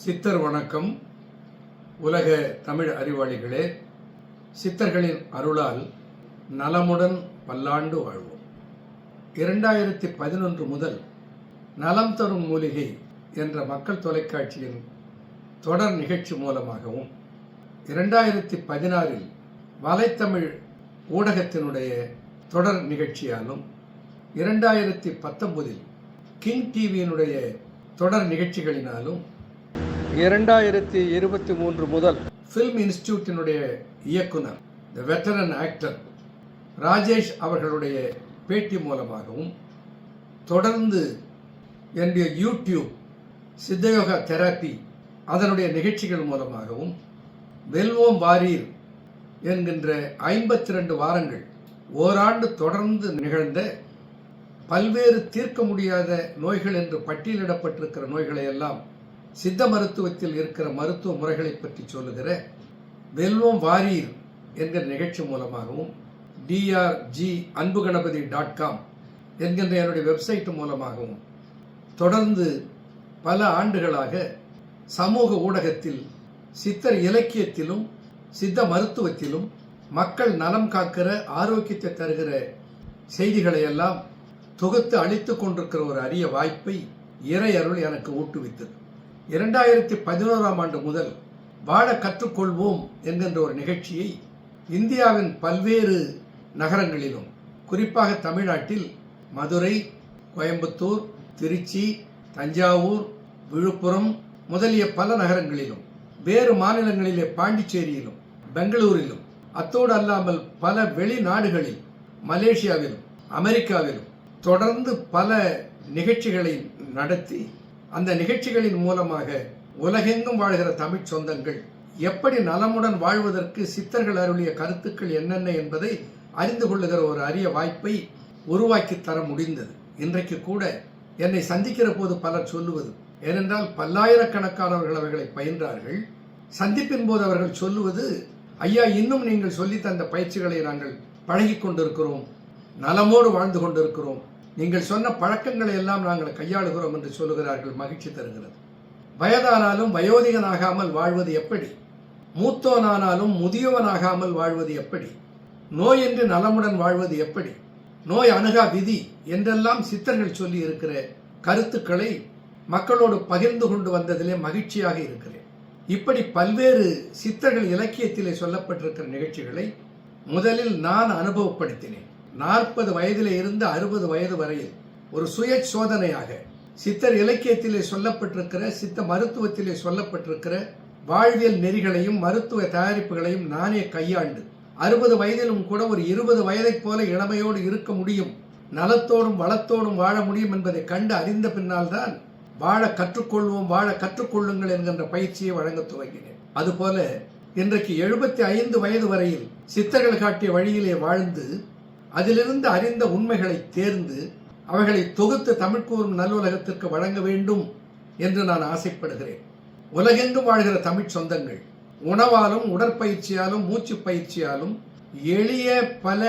சித்தர் வணக்கம். உலக தமிழ் அறிவாளிகளே சித்தர்களின் அருளால் நலமுடன் பல்லாண்டு வாழ்வோம். இரண்டாயிரத்தி பதினொன்று முதல் நலம் தரும் மூலிகை என்ற மக்கள் தொலைக்காட்சியின் தொடர் நிகழ்ச்சி மூலமாகவும் இரண்டாயிரத்தி பதினாறில் வலைத்தமிழ் ஊடகத்தினுடைய தொடர் நிகழ்ச்சியாலும் இரண்டாயிரத்தி பத்தொன்பதில் கிங் டிவியினுடைய தொடர் நிகழ்ச்சிகளினாலும் இரண்டாயிரத்தி இருபத்தி மூன்று முதல் ஃபில்ம் இன்ஸ்டியூட்டினுடைய இயக்குனர் த வெட்டரன் ஆக்டர் ராஜேஷ் அவர்களுடைய பேட்டி மூலமாகவும் தொடர்ந்து என்னுடைய யூடியூப் சித்தயோகா தெராப்பி அதனுடைய நிகழ்ச்சிகள் மூலமாகவும் வெல்வோம் வாரீர் என்கின்ற ஐம்பத்தி ரெண்டு வாரங்கள் ஓராண்டு தொடர்ந்து நிகழ்ந்த பல்வேறு தீர்க்க முடியாத நோய்கள் என்று பட்டியலிடப்பட்டிருக்கிற நோய்களை எல்லாம் சித்த மருத்துவத்தில் இருக்கிற மருத்துவ முறைகளை பற்றி சொல்லுகிற வெல்வம் வாரீர் என்கிற நிகழ்ச்சி மூலமாகவும் டிஆர்ஜி அன்பு கணபதி டாட் காம் என்கின்ற என்னுடைய வெப்சைட் மூலமாகவும் தொடர்ந்து பல ஆண்டுகளாக சமூக ஊடகத்தில் சித்தர் இலக்கியத்திலும் சித்த மருத்துவத்திலும் மக்கள் நலம் காக்கிற ஆரோக்கியத்தை தருகிற செய்திகளை எல்லாம் தொகுத்து அளித்து கொண்டிருக்கிற ஒரு அரிய வாய்ப்பை இறை அருள் எனக்கு ஊட்டுவித்தது. இரண்டாயிரத்தி பதினோராம் ஆண்டு முதல் வாழ கற்றுக்கொள்வோம் என்கின்ற ஒரு நிகழ்ச்சியை இந்தியாவின் பல்வேறு நகரங்களிலும் குறிப்பாக தமிழ்நாட்டில் மதுரை கோயம்புத்தூர் திருச்சி தஞ்சாவூர் விழுப்புரம் முதலிய பல நகரங்களிலும் வேறு மாநிலங்களிலே பாண்டிச்சேரியிலும் பெங்களூரிலும் அத்தோடு அல்லாமல் பல வெளிநாடுகளில் மலேசியாவிலும் அமெரிக்காவிலும் தொடர்ந்து பல நிகழ்ச்சிகளை நடத்தி அந்த நிகழ்ச்சிகளின் மூலமாக உலகெங்கும் வாழ்கிற தமிழ் சொந்தங்கள் எப்படி நலமுடன் வாழ்வதற்கு சித்தர்கள் அருளிய கருத்துக்கள் என்னென்ன என்பதை அறிந்து கொள்ளுகிற ஒரு அரிய வாய்ப்பை உருவாக்கி தர முடிந்தது. இன்றைக்கு கூட என்னை சந்திக்கிற போது பலர் சொல்லுவது ஏனென்றால் பல்லாயிரக்கணக்கானவர்கள் அவர்களை பயின்றார்கள். சந்திப்பின் போது அவர்கள் சொல்லுவது ஐயா இன்னும் நீங்கள் சொல்லி தந்த பயிற்சிகளை நாங்கள் பழகி கொண்டிருக்கிறோம். நலமோடு வாழ்ந்து கொண்டிருக்கிறோம். நீங்கள் சொன்ன பழக்கங்களை எல்லாம் நாங்கள் கையாளுகிறோம் என்று சொல்லுகிறார்கள் மகிழ்ச்சி தருகிறது. வயதானாலும் வயோதிகனாகாமல் வாழ்வது எப்படி? மூத்தோனானாலும் முதியவனாகாமல் வாழ்வது எப்படி? நோயின்றி நலமுடன் வாழ்வது எப்படி? நோய் அணுகா விதி என்றெல்லாம் சித்தர்கள் சொல்லி இருக்கிற கருத்துக்களை மக்களோடு பகிர்ந்து கொண்டு வந்ததிலே மகிழ்ச்சியாக இருக்கிறேன். இப்படி பல்வேறு சித்தர்கள் இலக்கியத்திலே சொல்லப்பட்டிருக்கிற நிகழ்ச்சிகளை முதலில் நான் அனுபவப்படுத்தினேன். நாற்பது வயதில் இருந்து அறுபது வயது வரையில் ஒரு சுய சோதனையாக சித்தர் இலக்கியத்திலே சொல்லப்பட்டிருக்கிற சித்த மருத்துவத்திலே சொல்லப்பட்டிருக்கிற வாழ்வியல் நெறிகளையும் மருத்துவ தயாரிப்புகளையும் நானே கையாண்டு அறுபது வயதிலும் கூட ஒரு இருபது வயதைப் போல இளமையோடு இருக்க முடியும் நலத்தோடும் வளத்தோடும் வாழ முடியும் என்பதை கண்டு அறிந்த பின்னால்தான் வாழ கற்றுக்கொள்வோம் வாழ கற்றுக்கொள்ளுங்கள் என்கின்ற பயிற்சியை வழங்க துவங்கினேன். அதுபோல இன்றைக்கு எழுபத்தி ஐந்து வயது வரையில் சித்தர்கள் காட்டிய வழியிலே வாழ்ந்து அதிலிருந்து அறிந்த உண்மைகளை தேர்ந்து அவைகளை தொகுத்து தமிழ் கூறும் நல்லுலகத்திற்கு வழங்க வேண்டும் என்று நான் ஆசைப்படுகிறேன். உலகெங்கும் வாழ்கிற தமிழ் சொந்தங்கள் உணவாலும் உடற்பயிற்சியாலும் மூச்சு பயிற்சியாலும் எளிய பல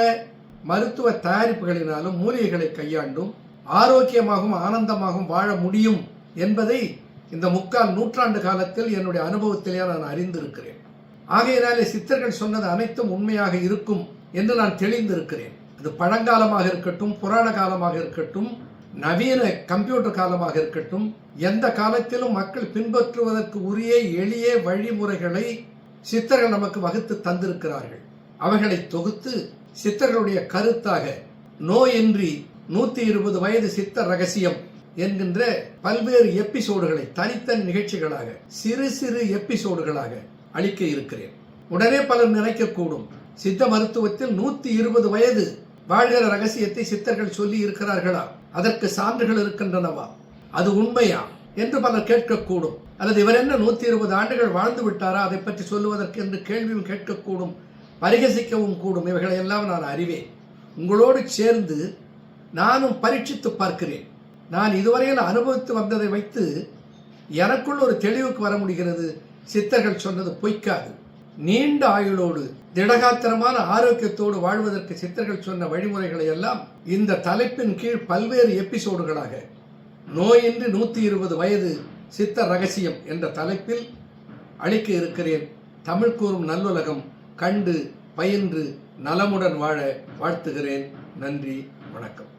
மருத்துவ தயாரிப்புகளினாலும் மூலிகைகளை கையாண்டும் ஆரோக்கியமாகவும் ஆனந்தமாகவும் வாழ முடியும் என்பதை இந்த முக்கால் நூற்றாண்டு காலத்தில் என்னுடைய அனுபவத்திலே நான் அறிந்திருக்கிறேன். ஆகையினாலே சித்தர்கள் சொன்னது அனைத்தும் உண்மையாக இருக்கும் என்று நான் தெளிந்திருக்கிறேன். அது பழங்காலமாக இருக்கட்டும் புராண காலமாக இருக்கட்டும் நவீன கம்ப்யூட்டர் காலமாக இருக்கட்டும் எந்த காலத்திலும் மக்கள் பின்பற்றுவதற்கு உரிய எளிய வழிமுறைகளை சித்தர்கள் நமக்கு வகுத்து தந்திருக்கிறார்கள். அவைகளை தொகுத்து சித்தர்களுடைய கருத்தாக நோயின்றி நூத்தி இருபது வயது சித்த ரகசியம் என்கின்ற பல்வேறு எபிசோடுகளை தனித்தனி நிகழ்ச்சிகளாக சிறு சிறு எபிசோடுகளாக அளிக்க இருக்கிறேன். உடனே பலர் நினைக்கக்கூடும் சித்த மருத்துவத்தில் நூத்தி இருபது வயது வாழ்கிற ரகசியத்தை சித்தர்கள் சொல்லி இருக்கிறார்களா? அதற்கு சான்றுகள் இருக்கின்றனவா? அது உண்மையா? என்று பலர் கேட்கக்கூடும். அல்லது இவர் என்ன நூத்தி இருபது ஆண்டுகள் வாழ்ந்து விட்டாரா? அதை பற்றி சொல்லுவதற்கு என்று கேள்வியும் கேட்கக்கூடும். பரிகசிக்கவும் கூடும். இவைகளை எல்லாம் நான் அறிவேன். உங்களோடு சேர்ந்து நானும் பரீட்சித்து பார்க்கிறேன். நான் இதுவரையில் அனுபவித்து வந்ததை வைத்து எனக்குள் ஒரு தெளிவுக்கு வர முடிகிறது. சித்தர்கள் சொன்னது பொய்க்காது. நீண்ட ஆயுளோடு திடகாத்திரமான ஆரோக்கியத்தோடு வாழ்வதற்கு சித்தர்கள் சொன்ன வழிமுறைகளை எல்லாம் இந்த தலைப்பின் கீழ் பல்வேறு எபிசோடுகளாக நோயின்றி நூற்றி இருபது வயது சித்த ரகசியம் என்ற தலைப்பில் அளிக்க இருக்கிறேன். தமிழ் கூறும் நல்லுலகம் கண்டு பயின்று நலமுடன் வாழ வாழ்த்துகிறேன். நன்றி வணக்கம்.